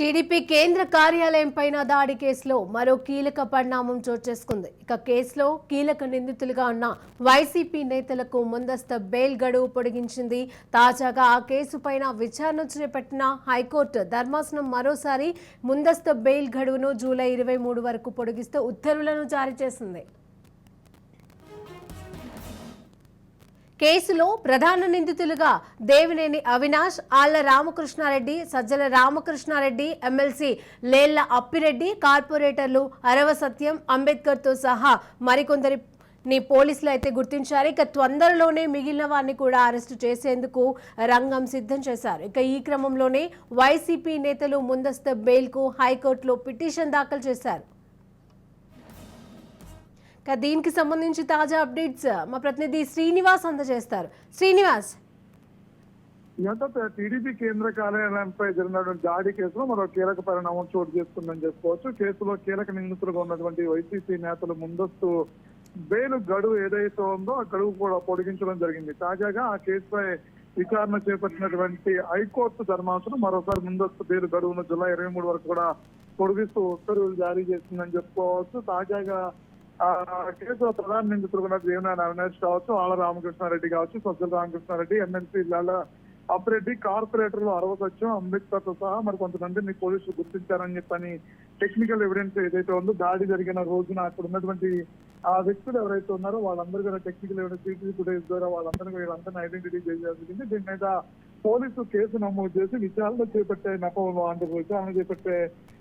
TDP కేంద్ర కార్యాలయం పైన దాడి కేసులో మరో కీలక పరిణామం చోటు చేసుకుంది. ఇక కేసులో కీలక నిందితులుగా ఉన్న వైసీపీ నేతలకు ముందస్తు బెయిల్ గడువు పొడిగించింది. తాజాగా ఆ కేసు పైన విచారణ చేపట్టిన హైకోర్టు ధర్మాసనం మరోసారి ముందస్తు బెయిల్ గడువును జూలై ఇరవై మూడు వరకు పొడిగిస్తూ ఉత్తర్వులను జారీ చేసింది. కేసులో ప్రధాన నిందితులుగా దేవినేని అవినాష్ ఆళ్ళ రామకృష్ణారెడ్డి సజ్జల రామకృష్ణారెడ్డి ఎమ్మెల్సీ లేళ్ళ అప్పిరెడ్డి కార్పొరేటర్లు అరవ సత్యం అంబేద్కర్తో సహా మరికొందరి ని పోలీసులు అయితే గుర్తించారు. ఇక తొందరలోనే మిగిలిన వారిని కూడా అరెస్టు చేసేందుకు రంగం సిద్ధం చేశారు. ఇక ఈ క్రమంలోనే వైసీపీ నేతలు ముందస్తు బెయిల్కు హైకోర్టులో పిటిషన్ దాఖలు చేశారు. దీనికి సంబంధించి తాజా అప్డేట్స్ మా ప్రతినిధి శ్రీనివాస్ అందజేస్తారు. శ్రీనివాస్. టీడీపీ కేంద్ర కార్యాలయంపై జరిగినటువంటి దాడి కేసులో మరో కీలక పరిణామం చోటు చేసుకుందని చెప్పుకోవచ్చు కేసులో కీలక నిందితులుగా ఉన్నటువంటి వైసీపీ నేతలు ముందస్తు బెయిల్ గడువు ఏదైతే ఉందో ఆ గడువు కూడా పొడిగించడం జరిగింది. తాజాగా ఆ కేసుపై విచారణ చేపట్టినటువంటి హైకోర్టు ధర్మాసనం మరోసారి ముందస్తు బెయిల్ గడువును జూలై ఇరవై మూడు వరకు కూడా పొడిగిస్తూ ఉత్తర్వులు జారీ చేసిందని చెప్పుకోవచ్చు. తాజాగా కేసులో ప్రధాన నిందితులు కూడా దేవనారాయణ అవినాష్ కావచ్చు ఆళ్ళ రామకృష్ణారెడ్డి కావచ్చు సజ్జల రామకృష్ణారెడ్డి ఎమ్మెల్సీ లాల అప్రెడ్డి కార్పొరేటర్లు అరవ సత్యం అంబేద్కర్తో సహా మరి కొంతమందిని పోలీసులు గుర్తించారని చెప్పని టెక్నికల్ ఎవిడెన్స్ ఏదైతే ఉందో దాడి జరిగిన రోజున అక్కడ ఉన్నటువంటి ఆ వ్యక్తులు ఎవరైతే ఉన్నారో వాళ్ళందరూ కూడా టెక్నికల్ ఎవిడెన్స్ సీసీ ఫుటేజ్ ద్వారా వాళ్ళందరూ వీళ్ళందరినీ ఐడెంటిటీ చేయాల్సింది దీని మీద పోలీసులు కేసు నమోదు చేసి విచారణ చేపట్టే నెపంలో అంటే విచారణ చేపట్టే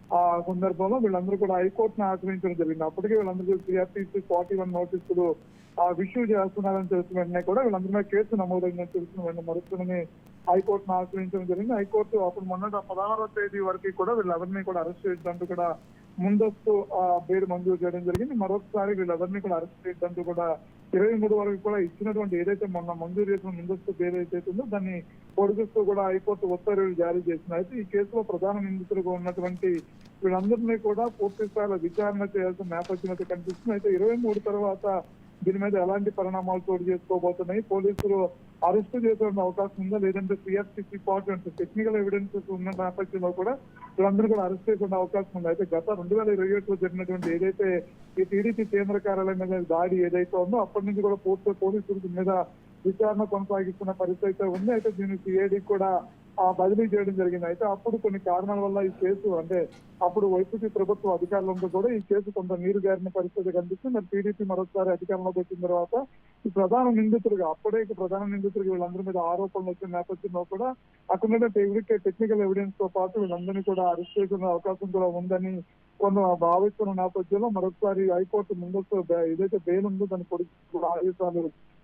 ఆ సందర్భంలో వీళ్ళందరూ కూడా హైకోర్టును ఆశ్రయించడం జరిగింది. అప్పటికే వీళ్ళందరూ సిఆర్టీసీ ఫార్టీ వన్ నోటీసులు ఆ ఇష్యూ చేస్తున్నారని తెలిసిన వెంటనే కూడా వీళ్ళందరి మీద కేసు నమోదైందని తెలిసిన వెంటనే మరుసటిని హైకోర్టును ఆశ్రయించడం జరిగింది. హైకోర్టు అప్పుడు మొన్న పదహారవ తేదీ వరకు కూడా వీళ్ళందరినీ కూడా అరెస్ట్ చేసినట్టు కూడా ముందస్తు బెయిల్ మంజూరు చేయడం జరిగింది. మరొకసారి వీళ్ళందరినీ కూడా అరెస్ట్ చేయడంతో కూడా ఇరవై మూడు వరకు కూడా ఇచ్చినటువంటి ఏదైతే మొన్న మంజూరు చేసిన ముందస్తు బెయిల్ అయితే ఉందో దాన్ని పొడిగిస్తూ కూడా హైకోర్టు ఉత్తర్వులు జారీ చేసింది. అయితే ఈ కేసులో ప్రధాన నిందితులుగా ఉన్నటువంటి వీళ్ళందరినీ కూడా పూర్తి స్థాయిలో విచారణ చేయాల్సిన నేపథ్యం అయితే కనిపిస్తుంది. అయితే ఇరవై మూడు తర్వాత దీని మీద ఎలాంటి పరిణామాలు చోటు చేసుకోబోతున్నాయి? పోలీసులు అరెస్ట్ చేసే అవకాశం ఉందా? లేదంటే సిఆర్టీసీ పార్టీ అంటే టెక్నికల్ ఎవిడెన్సెస్ ఉన్న నేపథ్యంలో కూడా వీళ్ళందరూ కూడా అరెస్ట్ చేసే అవకాశం ఉంది. అయితే గత రెండు వేల ఇరవై ఒకటిలో జరిగినటువంటి ఏదైతే ఈ టీడీపీ కేంద్ర కార్యాలయం మీద దాడి ఏదైతే ఉందో అప్పటి నుంచి కూడా పూర్తి పోలీసుల మీద విచారణ కొనసాగిస్తున్న పరిస్థితి అయితే ఉంది. అయితే దీన్ని సిఐడి కూడా బదిలీ చేయడం జరిగింది. అయితే అప్పుడు కొన్ని కారణాల వల్ల ఈ కేసు అంటే అప్పుడు వైసీపీ ప్రభుత్వ అధికారులంతా కూడా ఈ కేసు కొంత నీరు గారిన పరిస్థితి కనిపిస్తుంది. మరి టీడీపీ మరోసారి అధికారంలోకి వచ్చిన తర్వాత ఈ ప్రధాన నిందితులుగా అప్పుడే ప్రధాన నిందితులుగా వీళ్ళందరి మీద ఆరోపణలు వచ్చిన నేపథ్యంలో కూడా అక్కడ టెక్నికల్ ఎవిడెన్స్తో పాటు వీళ్ళందరినీ కూడా అరెస్ట్ చేసిన అవకాశం కూడా ఉందని కొంత భావిస్తున్న నేపథ్యంలో మరొకసారి హైకోర్టు ముందస్తు ఏదైతే బెయిల్ ఉందో దాన్ని పొడిచి కూడా ఆదేశాలు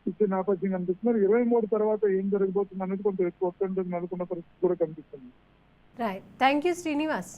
ఇచ్చే నేపథ్యం కనిపిస్తుంది ఇరవై మూడు తర్వాత ఏం జరగబోతుంది అనేది కొంచెం ఎక్కువ వస్తుందని అనుకున్న పరిస్థితి కూడా కనిపిస్తుంది. Right thank you Srinivas